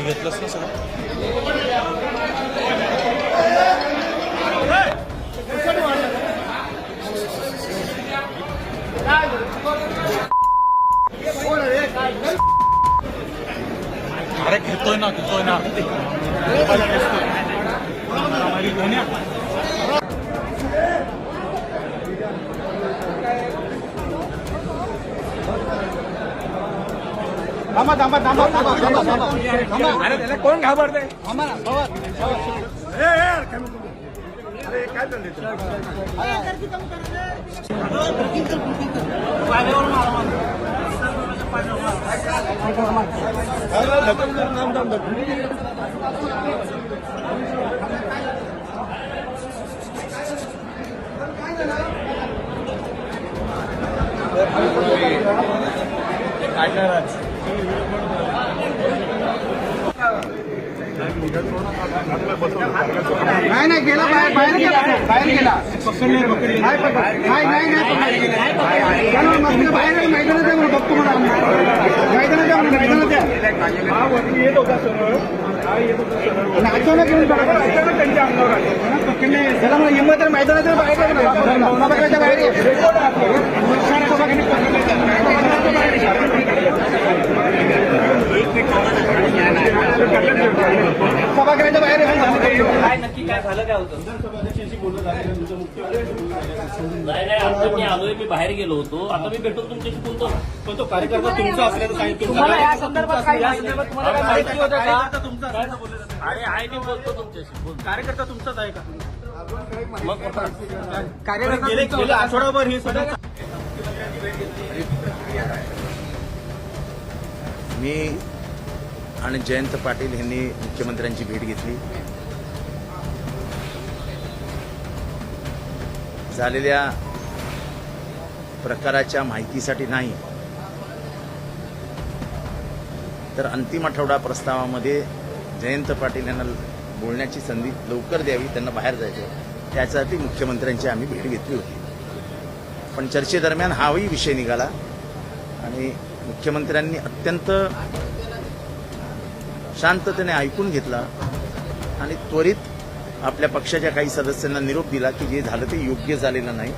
हे घेतलंच ना सगळं? अरे घेतोय ना घेतोय ना मोबाईल घेतोय. आम्हाला घेऊन या. थांबा थांबा थांबा थांबा थांबा थांबा अरे त्याला कोण घाबरते थांबा ना पवार नाही नाही गेला बाहेर बाहेर गेला. बाहेर गेला. नाही नाही नाही बाहेर मैदानात आहे म्हणून बघतो म्हणा. मैदानात आहे मैदानात आहे. अचानक येऊन पकडा. मला हिंमत मैदानात बाहेर बाहेर सभागृहाच्या बाहेर. काय नक्की काय झालं काय होतं? नाही नाही आता मी आलोय मी बाहेर गेलो होतो. आता मी भेटून तुमच्याशी बोलतो. पण तो कार्यकर्ता तुमचा असल्याचं सांगितलं. तुम्हाला या संदर्भात काय संदर्भात तुम्हाला काय माहिती होतं का? अरे आहे मी बोलतो तुमच्याशी? कार्यकर्ता तुमचाच आहे का? मग कार्यकर्ता आठवडाभर हे सगळं मी आणि जयंत पाटील यांनी मुख्यमंत्र्यांची भेट घेतली. झालेल्या प्रकाराच्या माहितीसाठी नाही तर अंतिम आठवडा प्रस्तावामध्ये जयंत पाटील यांना बोलण्याची संधी लवकर द्यावी त्यांना बाहेर जायचं त्यासाठी मुख्यमंत्र्यांची आम्ही भेट घेतली होती. पण चर्चेदरम्यान हाही विषय निघाला आणि मुख्यमंत्र्यांनी अत्यंत शांततेने ऐकून घेतला आणि त्वरित आपल्या पक्षाच्या काही सदस्यांना निरोप दिला की जे झालं ते योग्य झालेलं नाही.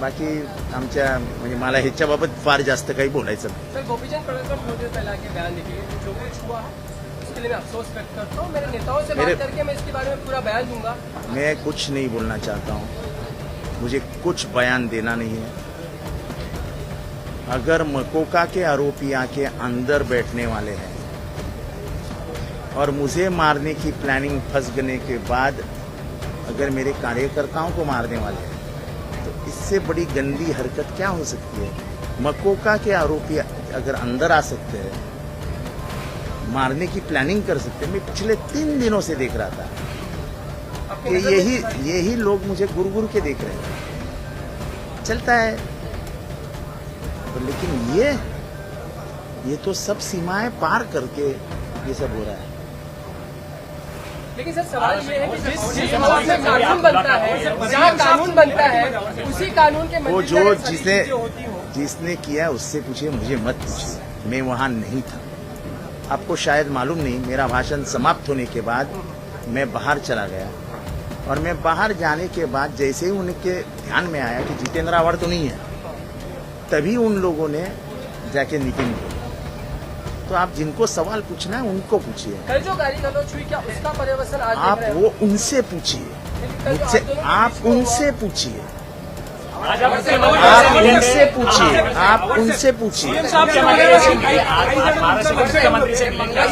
बाकी आमच्या म्हणजे मला ह्याच्याबाबत फार जास्त काही बोलायचं नाही. मैं कुछ नहीं बोलना चाहता हूं। मुझे कुछ बयान देना नहीं है। अगर मकोका के आरोपी आके अंदर बैठने वाले हैं और मुझे मारने की प्लानिंग फंस गने के बाद अगर मेरे कार्यकर्ताओं को मारने वाले हैं तो इससे बड़ी गंदी हरकत क्या हो सकती है? मकोका के आरोपी अगर अंदर आ सकते हैं मारने की प्लानिंग कर सकते हैं। मैं पिछले तीन दिनों से देख रहा था कि यही यही लोग मुझे गुरु गुरु के देख रहे हैं। चलता है। तो लेकिन ये ये तो सब सीमाएँ पार करके ये सब हो रहा है। लेकिन सर सवाल ये है कि जिस में कानून बनता है जहाँ कानून बनता है उसी कानून के वो जो जिसने जिसने किया उससे पूछिए मुझे मत पूछिए। मैं वहाँ नहीं था। आपको शायद मालूम नहीं मेरा भाषण समाप्त होने के बाद मैं बाहर चला गया। और मैं बाहर जाने के बाद जैसे ही उनके ध्यान में आया कि जितेंद्र आवाड़ तो नहीं है तभी उन लोगों ने जाके नितिन को तो आप जिनको सवाल पूछना है उनको पूछिए। कल जो गाड़ी गलौच हुई क्या उसका पर्यवसन आज आप वो उनसे पूछिए। मुझसे आप उनसे पूछिए। आप उनसे पूछिए। आप उनसे पूछिए। आज महाराष्ट्र मुख्यमंत्री से मिलेंगे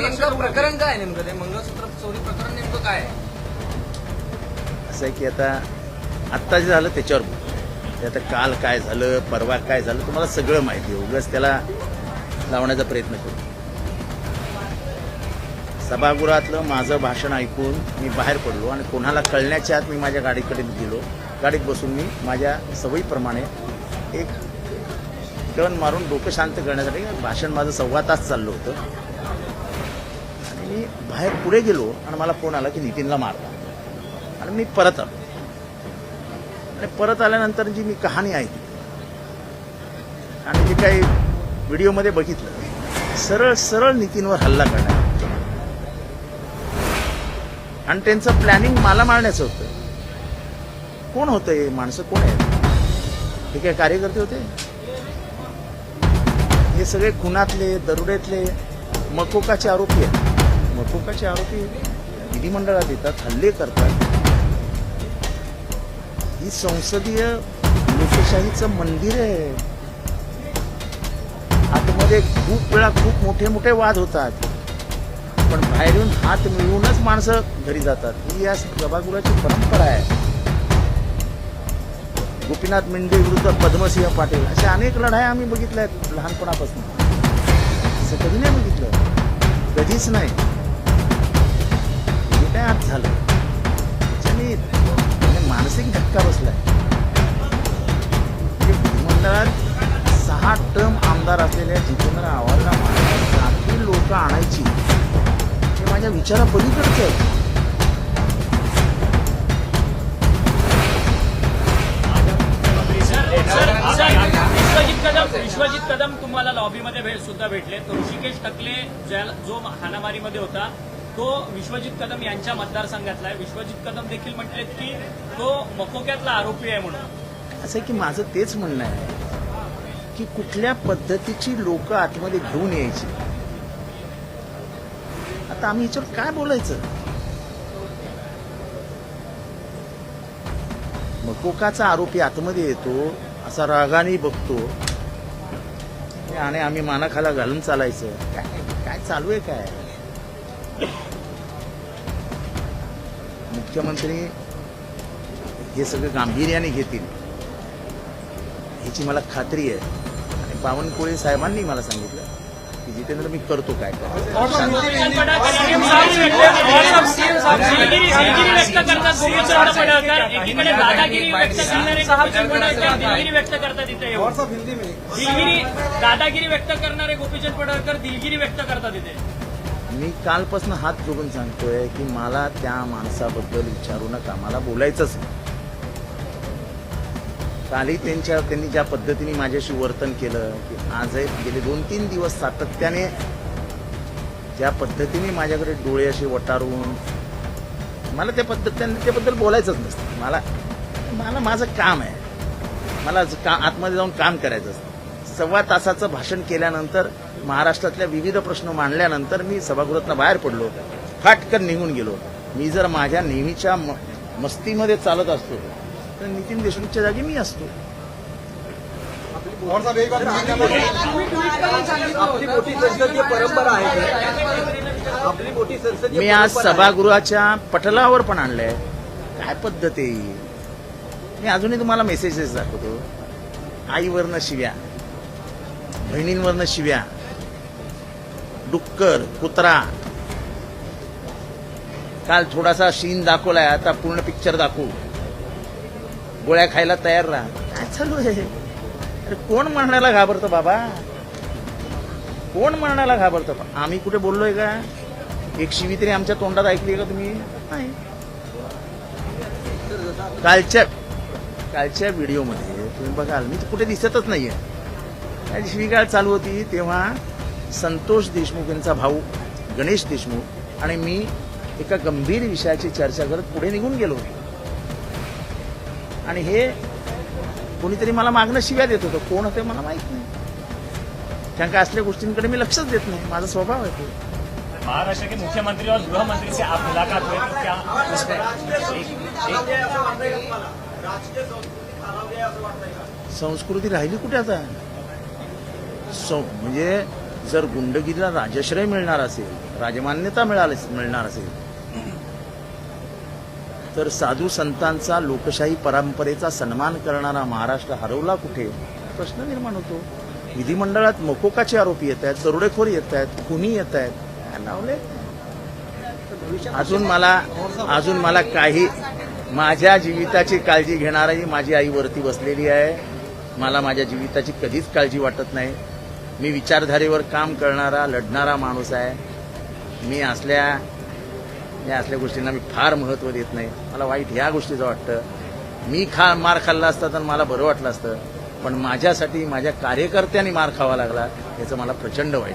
नेमकं प्रकरण काय आहे नेमकं ते मंगळसूत्र चोरी प्रकरण नेमकं काय आहे असं की आता आत्ता जे झालं त्याच्यावर ते आता काल काय झालं परवा काय झालं तुम्हाला सगळं माहिती आहे. उगाच त्याला लावण्याचा प्रयत्न करू. सभागृहातलं माझं भाषण ऐकून मी बाहेर पडलो आणि कोणाला कळण्याच्या आत मी माझ्या गाडीकडे गेलो. गाडीत बसून मी माझ्या सवयीप्रमाणे एक टर्न मारून डोकं शांत करण्यासाठी भाषण माझं सव्वा तास चाललं होतं. आणि मी बाहेर पुढे गेलो आणि मला फोन आला की नितीनला मारला. आणि मी परत आलो. आणि परत आल्यानंतर जी मी कहाणी ऐकली आणि जे काही व्हिडिओमध्ये बघितलं सरळ सरळ नितीनवर हल्ला करणार आणि त्यांचं प्लॅनिंग मला मारण्याचं होतं. कोण होतं हे? माणसं कोण आहेत? हे काय कार्यकर्ते होते? हे सगळे खुनातले दरोड्यातले मकोकाचे आरोपी आहेत. मकोकाचे आरोपी विधिमंडळात येतात हल्ले करतात. ही संसदीय लोकशाहीचं मंदिर आहे. आतमध्ये खूप वेळा खूप मोठे मोठे वाद होतात. पण बाहेरून हात मिळवूनच माणसं घरी जातात. ही या सभागृहाची परंपरा आहे. गोपीनाथ मेंढे विरुद्ध पद्मसिंह पाटील अशा अनेक लढाया आम्ही बघितल्या आहेत लहानपणापासून. असं कधी नाही बघितलं? कधीच नाही. हे काय आज झालं? मानसिक धक्का बसलाय. म्हणजे आहे विधिमंडळात सहा टर्म आमदार असलेल्या जितेंद्र आव्हाडला जाती लोक आणायची. हे माझ्या विचारापलीकडचं आहे. विश्वजित कदम तुम्हाला लॉबीमध्ये भेट सुद्धा भेटले. तो ऋषिकेश टकले ज्या जो हाणामारीमध्ये होता तो विश्वजित कदम यांच्या मतदारसंघातला आहे. विश्वजित कदम देखील म्हटलेत की तो मकोक्यातला आरोपी आहे म्हणून. असं आहे की माझं तेच म्हणणं आहे की कुठल्या पद्धतीची लोक आतमध्ये घेऊन यायची? आता आम्ही याच्यावर काय बोलायचं? मकोकाचा आरोपी आतमध्ये येतो असा रागाने बघतो. आणि आम्ही मानाखाला घालून चालायचं. काय काय चालू आहे काय? मुख्यमंत्री हे सगळं गांभीर्याने घेतील ह्याची मला खात्री आहे. आणि बावनकुळे साहेबांनी मला सांगितलं की जितेंद्र मी करतो काय दादागिरी व्यक्त करणारे गोपीचंद पडळकर दिलगिरी व्यक्त करतात इथे. मी कालपासून हात जोडून सांगतोय की मला त्या माणसाबद्दल विचारू नका. मला बोलायचंच नाही. कालही त्यांच्या त्यांनी ज्या पद्धतीने माझ्याशी वर्तन केलं की आजही गेले दोन तीन दिवस सातत्याने ज्या पद्धतीने माझ्याकडे डोळे असे वटारून मला त्या पद्धतीने त्याबद्दल बोलायचंच नसतं. मला मला माझं काम आहे. मला का आतमध्ये जाऊन काम करायचं असतं. सव्वा तासाचं भाषण केल्यानंतर महाराष्ट्रातल्या विविध प्रश्न मांडल्यानंतर मी सभागृहातनं बाहेर पडलो. फाटकन निघून गेलो. मी जर माझ्या नेहमीच्या मस्तीमध्ये चालत असतो तर नितीन देशमुखच्या जागी मी असतो. मी आज सभागृहाच्या पटलावर पण आणलंय. काय पद्धत आहे? मी अजूनही तुम्हाला मेसेजेस दाखवतो. आईवरनं शिव्या. बहिणींवरनं शिव्या. डुक्कर कुत्रा. काल थोडासा शीन दाखवलाय आता पूर्ण पिक्चर दाखवू. गोळ्या खायला तयार राहा. काय चालू आहे? अरे कोण म्हणण्याला घाबरतं बाबा? कोण म्हणण्याला घाबरतं? आम्ही कुठे बोललोय का? एक शिवी तरी आमच्या तोंडात ऐकली का तुम्ही? नाही. कालच्या कालच्या व्हिडिओमध्ये तुम्ही बघाल मी तर कुठे दिसतच नाहीये. काय शिवीगाळ चालू होती तेव्हा संतोष देशमुख यांचा भाऊ गणेश देशमुख आणि मी एका गंभीर विषयाची चर्चा करत पुढे निघून गेलो आणि हे कोणीतरी मला मागणं शिव्या देत होतं. कोण होते मला माहीत नाही. कारण का असल्या गोष्टींकडे मी लक्षच देत नाही. माझा स्वभाव आहे तो. महाराष्ट्र के मुख्यमंत्री और गृह मंत्री से आप मुलाकात हुई तो क्या एक- संस्कृती राहिली कुठे आता? म्हणजे जर गुंडगिरीला राजश्रय मिळणार असेल राजमान्यता मिळाली मिळणार असेल तर साधू संतांचा लोकशाही परंपरेचा सन्मान करणारा महाराष्ट्र हरवला कुठे? प्रश्न निर्माण होतो. विधिमंडळात मकोकाचे आरोपी येत आहेत दरोडेखोर येत आहेत खुनी येत आहेत. अजून मला अजून मला काही माझ्या जीविताची काळजी घेणारी माझी आई वरती बसलेली आहे. मला माझ्या जीविताची कधीच काळजी वाटत नाही. मी विचारधारेवर काम करणारा लढणारा माणूस आहे. मी असल्या या असल्या गोष्टींना मी फार महत्त्व देत नाही. मला वाईट ह्या गोष्टीचं वाटतं. मी खा मार खाल्ला असता तर मला बरं वाटलं असतं. पण माझ्यासाठी माझ्या कार्यकर्त्यांनी मार खावा लागला याचं मला प्रचंड वाईट.